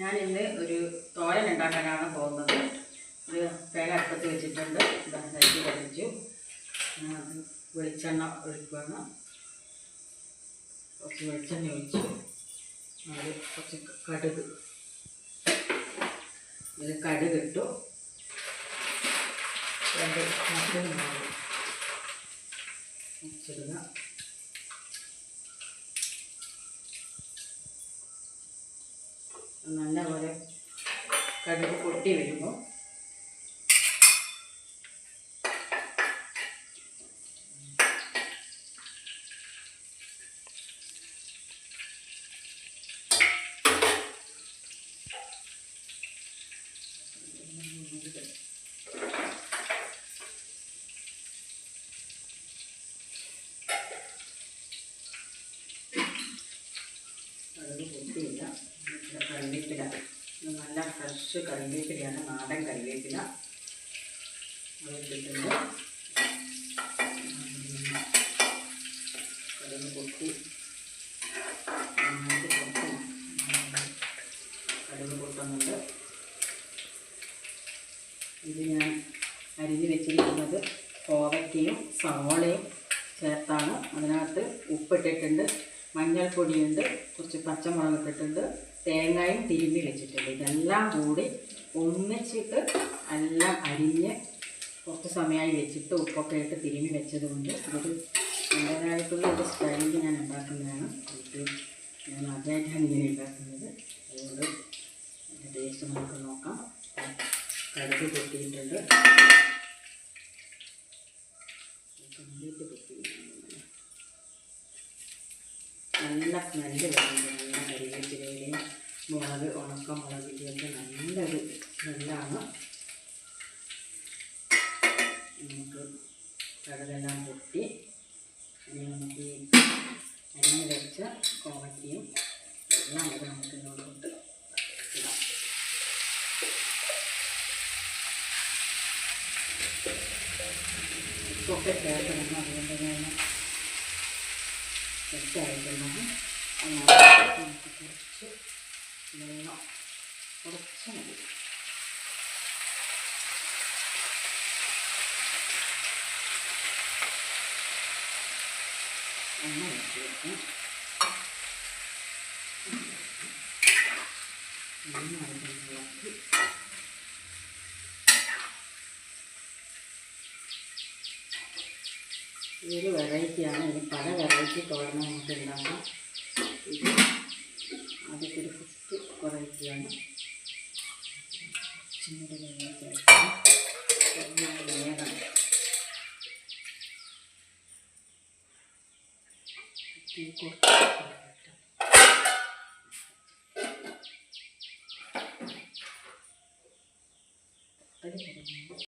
ഞാൻ ഇന്ന് ഒരു തോരൻ ഉണ്ടാക്കാനാണ് പോകുന്നത്. ഒരു പേന അടുപ്പത്ത് വെച്ചിട്ടുണ്ട്. ഇതാ നെയ്യ് കഴിച്ചു അത് വെളിച്ചെണ്ണ ഒഴിക്കുകയാണ്. കുറച്ച് വെളിച്ചെണ്ണ ഒഴിച്ചു അതിൽ കുറച്ച് കടുക് ഇതിൽ കടുക് ഇട്ടു. രണ്ട് മറ്റൊന്നും മുളക് നല്ലപോലെ കടുക് പൊട്ടി വരുമ്പോൾ കടുക് പൊട്ടിയില്ല ഇത് കറിവേപ്പില. നല്ല ഫ്രഷ് കറിവേപ്പിലയാണ് നാടൻ കറിവേപ്പില. അത് ഇട്ടിട്ടുണ്ട്. കടുക് പൊട്ടി. കടുക് പൊട്ടുന്നുണ്ട്. ഇത് ഞാൻ അരിഞ്ഞ് വെച്ചിരിക്കുന്നത് കോവയ്ക്കയും സവോളയും ചേർത്താണ്. അതിനകത്ത് ഉപ്പിട്ടിട്ടുണ്ട്. മഞ്ഞൾപ്പൊടിയുണ്ട് കുറച്ച് പച്ചമുളക് ഇട്ടിട്ടുണ്ട് തേങ്ങയും തിരുമ്മി വെച്ചിട്ടുണ്ട്. ഇതെല്ലാം കൂടി ഒന്നിച്ചിട്ട് എല്ലാം അരിഞ്ഞ് കുറച്ച് സമയമായി വെച്ചിട്ട് ഉപ്പൊക്കെ ഇട്ട് തിരുമ്മി വെച്ചത് കൊണ്ട് ഇതൊരു നല്ലതായിട്ടുള്ള ഒരു സ്റ്റൈലിൽ ഞാൻ ഉണ്ടാക്കുന്നതാണ്. ഞാൻ ആദ്യമായിട്ടാണ് ഇങ്ങനെ ഉണ്ടാക്കുന്നത്. അതുകൊണ്ട് ടേസ്റ്റ് നമുക്ക് നോക്കാം. കടുക് പൊട്ടിയിട്ടുണ്ട്. കംപ്ലീറ്റ് പൊട്ടിയിട്ടുണ്ട്. നല്ല സ്മെല്ല് വരുന്നുണ്ട് നല്ല കരിവേപ്പിലയുടെയും മുളക് ഉണക്ക മുളകിന്റെയൊക്കെ നല്ലൊരു സ്മെല്ലാണ് നമുക്ക് കടലെല്ലാം പൊട്ടി. നമുക്ക് ഈ അരിഞ്ഞ് വെച്ച കോവയ്ക്കയും എല്ലാം കൂടെ നമുക്ക് ഇങ്ങോട്ട് ഇടാം. ഒക്കെ ചേർക്കണം അതുകൊണ്ട് ഞാൻ സെറ്റായിട്ടുണ്ടാകും അതിനകത്ത് നമുക്ക് കുറച്ച് വെള്ളം കുറച്ച് മതി. നന്നായിട്ട് ഇളക്കി ഇതൊരു വെറൈറ്റിയാണ്? ഇനി പല വെറൈറ്റി തോരണം നമുക്ക് ഉണ്ടാക്കാം. ആദ്യത്തെ വെറൈറ്റിയാണ് ചൂട് വെള്ളം നന്നായി വേഗം തീ കുറയ്ക്കാം.